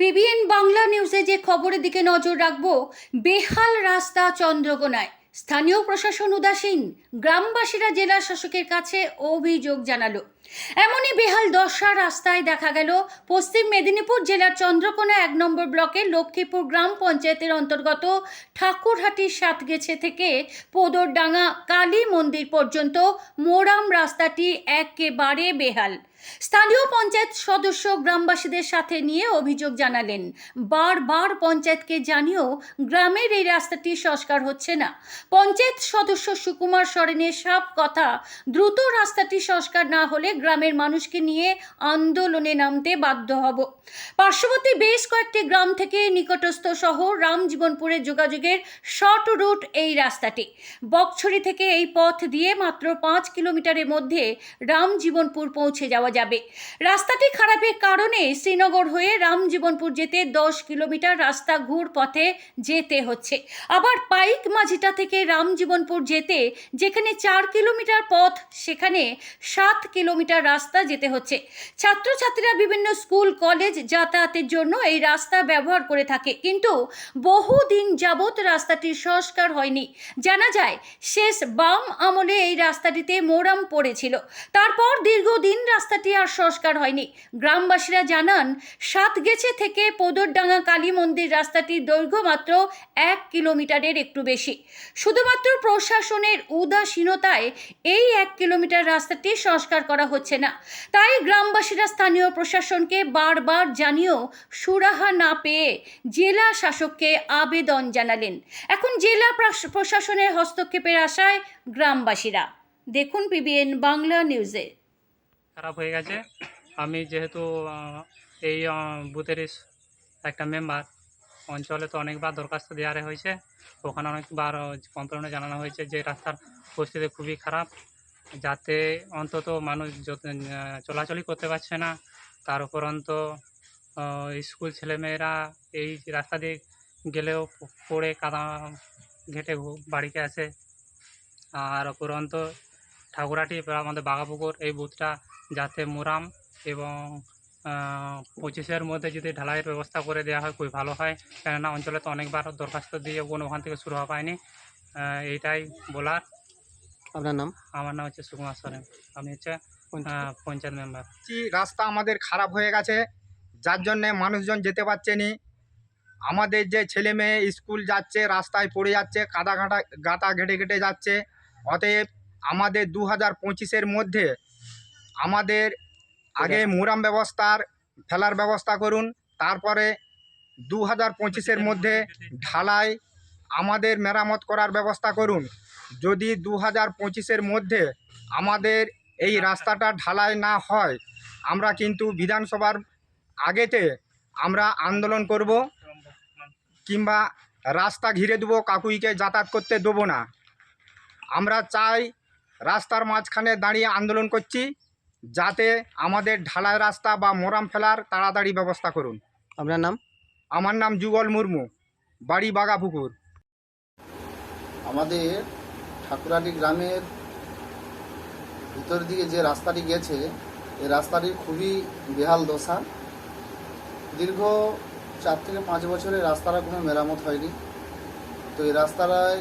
PBN Bangla নিউজে যে খবরের দিকে নজর রাখব, বেহাল রাস্তা চন্দ্রকোনায়। স্থানীয় প্রশাসন উদাসীন, গ্রামবাসীরা জেলা শাসকের কাছে অভিযোগ জানালো। এমনই বেহাল দশা রাস্তায় দেখা গেল, পশ্চিম মেদিনীপুর জেলার চন্দ্রকোনা এক নম্বর ব্লকের লক্ষ্মীপুর গ্রাম পঞ্চায়েতের অন্তর্গত ঠাকুরহাটির সাতগেছে থেকে পোদরডাঙ্গা কালী মন্দির পর্যন্ত মোরাম রাস্তাটি একেবারে বেহাল। স্থানীয় পঞ্চায়েত সদস্য গ্রামবাসীদের সাথে নিয়ে অভিযোগ জানালেন, বারবার পঞ্চায়েতকে জানিয়েও গ্রামের এই রাস্তাটি সংস্কার হচ্ছে না। পঞ্চায়েত সদস্য সুকুমার সরেনের সাপ কথা দ্রুত রাস্তাটি সংস্কার না হলে গ্রামের মানুষকে নিয়ে আন্দোলনে নামতে বাধ্য হব। পার্শ্ববর্তী বেশ কয়েকটি গ্রাম থেকে নিকটস্থ শহর রামজীবনপুরের যোগাযোগের শর্ট রুট এই রাস্তাটি। বকছড়ি থেকে এই পথ দিয়ে মাত্র পাঁচ কিলোমিটারের মধ্যে রামজীবনপুর পৌঁছে যাওয়া যাবে। রাস্তাটি খারাপের কারণে শ্রীনগর হয়ে রামজীবনপুর যেতে দশ কিলোমিটার রাস্তা ঘুর পথে যেতে হচ্ছে। আবার পাইক মাঝিটা থেকে রামজীবনপুর যেতে যেখানে চার কিলোমিটার পথ, সেখানে সাত কিলোমিটার রাস্তা যেতে হচ্ছে। ছাত্রছাত্রীরা বিভিন্ন স্কুল, কলেজ যাতায়াতের জন্য এই রাস্তা ব্যবহার করে থাকে। কিন্তু বহুদিন যাবৎ রাস্তাটির সংস্কার হয়নি। জানা যায়, শেষ বাম আমলে এই রাস্তাটিতে মোরাম পড়েছিল। তারপর দীর্ঘদিন রাস্তাটি আর সংস্কার হয়নি। গ্রামবাসীরা জানান সাতগেছে থেকে পোদরডাঙ্গা কালী মন্দির রাস্তাটির দৈর্ঘ্য মাত্র এক কিলোমিটারের একটু বেশি। শুধুমাত্র প্রশাসনের উদাসীনতায় এই এক কিলোমিটার রাস্তাটি সংস্কার করা হচ্ছে না। তাই গ্রামবাসীরা স্থানীয় প্রশাসনকে বারবার জানিয়েও সুরাহা না পেয়ে জেলা শাসককে আবেদন জানালেন। এখন জেলা প্রশাসনের হস্তক্ষেপের আশায় গ্রামবাসীরা। দেখুন পিবিএন বাংলা নিউজে। খারাপ হয়ে গেছে। আমি যেহেতু এই আহ, বুথেরই একটা মেম্বার অঞ্চলে তো অনেকবার দরখাস্ত দেওয়া হয়েছে। ওখানে অনেকবার কমপ্লেনও জানানো হয়েছে যে রাস্তার পরিস্থিতি খুবই খারাপ। যাতে অন্তত মানুষ চলাচলই করতে পারছে না তার উপরন্ত স্কুল ছেলেমেয়েরা এই রাস্তা দিয়ে গেলেও পড়ে কাদা ঘেটে বাড়িতে আসে। আর উপরন্ত ঠাকুরাটি আমাদের বাঘাপুকুর এই বুথটা যাতে মোরাম এবং পঁচিশের মধ্যে যদি ঢালাইয়ের ব্যবস্থা করে দেওয়া হয় খুবই ভালো হয়। কেননা অঞ্চলে তো অনেকবার দরখাস্ত দিয়ে কোনো ওখান থেকে শুরু হওয়া পায়নি এইটাই বলার। আপনার নাম? আমার নাম হচ্ছে সুকুমার সরেন। আমি হচ্ছে পঞ্চায়েত মেম্বার। কি রাস্তা আমাদের খারাপ হয়ে গেছে। যার জন্যে মানুষজন যেতে পারছে নি। আমাদের যে ছেলে মেয়ে স্কুল যাচ্ছে রাস্তায় পড়ে যাচ্ছে কাদা ঘাটা গাতা ঘেটে ঘেটে যাচ্ছে। অতএব আমাদের দু হাজার পঁচিশের মধ্যে আমাদের আগে মুরাম ব্যবস্থার ফেলার ব্যবস্থা করুন তারপরে দু হাজার পঁচিশের মধ্যে ঢালাই আমাদের মেরামত করার ব্যবস্থা করুন। যদি দু হাজার পঁচিশের মধ্যে আমাদের এই রাস্তাটা ঢালাই না হয় আমরা কিন্তু বিধানসভার আগেতে আমরা আন্দোলন করব কিংবা রাস্তা ঘিরে দেবো কাকুইকে যাতায়াত করতে দেবো না। আমরা চাই রাস্তার মাঝখানে দাঁড়িয়ে আন্দোলন করছি যাতে আমাদের ঢালাই রাস্তা বা মোরাম ফেলার তাড়াতাড়ি ব্যবস্থা করুন। আপনার নাম? আমার নাম যুগল মুর্মু বাড়ি বাগাপুকুর। আমাদের ঠাকুরাটি গ্রামের ভিতর দিকে যে রাস্তাটি গেছে এই রাস্তাটি খুবই বেহাল দশা। দীর্ঘ চার থেকে পাঁচ বছরে রাস্তাটা কোনো মেরামত হয়নি। তো এই রাস্তাটায়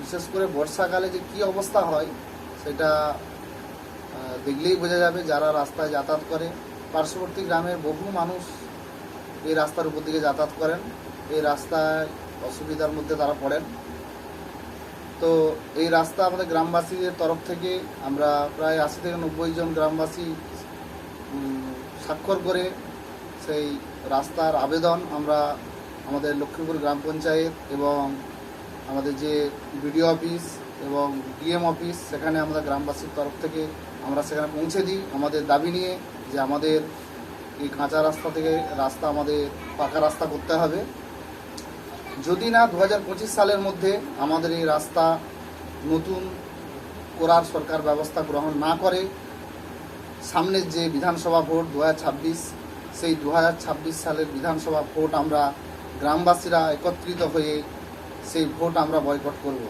বিশেষ করে বর্ষাকালে যে কী অবস্থা হয় সেটা দেখলেই বোঝা যাবে যারা রাস্তায় যাতায়াত করে। পার্শ্ববর্তী গ্রামের বহু মানুষ এই রাস্তার উপর দিকে যাতায়াত করেন। এই রাস্তায় অসুবিধার মধ্যে তারা পড়েন। তো এই রাস্তা আমাদের গ্রামবাসীদের তরফ থেকে আমরা প্রায় আশি থেকে নব্বই জন গ্রামবাসী স্বাক্ষর করে সেই রাস্তার আবেদন আমরা আমাদের লক্ষ্মীপুর গ্রাম পঞ্চায়েত এবং আমাদের যে বিডিও অফিস এবং ডিএম অফিস, সেখানে আমরা গ্রামবাসীর তরফ থেকে আমরা সেখানে পৌঁছে দিই। আমাদের দাবি নিয়ে যে আমাদের এই কাঁচা রাস্তা থেকে রাস্তা আমাদের পাকা রাস্তা করতে হবে। যদি না দু হাজার পঁচিশ সালের মধ্যে আমাদের এই রাস্তা নতুন করার সরকার ব্যবস্থা গ্রহণ না করে, সামনের যে বিধানসভা ভোট দু হাজার ছাব্বিশ, সেই দু হাজার ছাব্বিশ সালের বিধানসভা ভোট আমরা গ্রামবাসীরা একত্রিত হয়ে সেই ভোট আমরা বয়কট করব।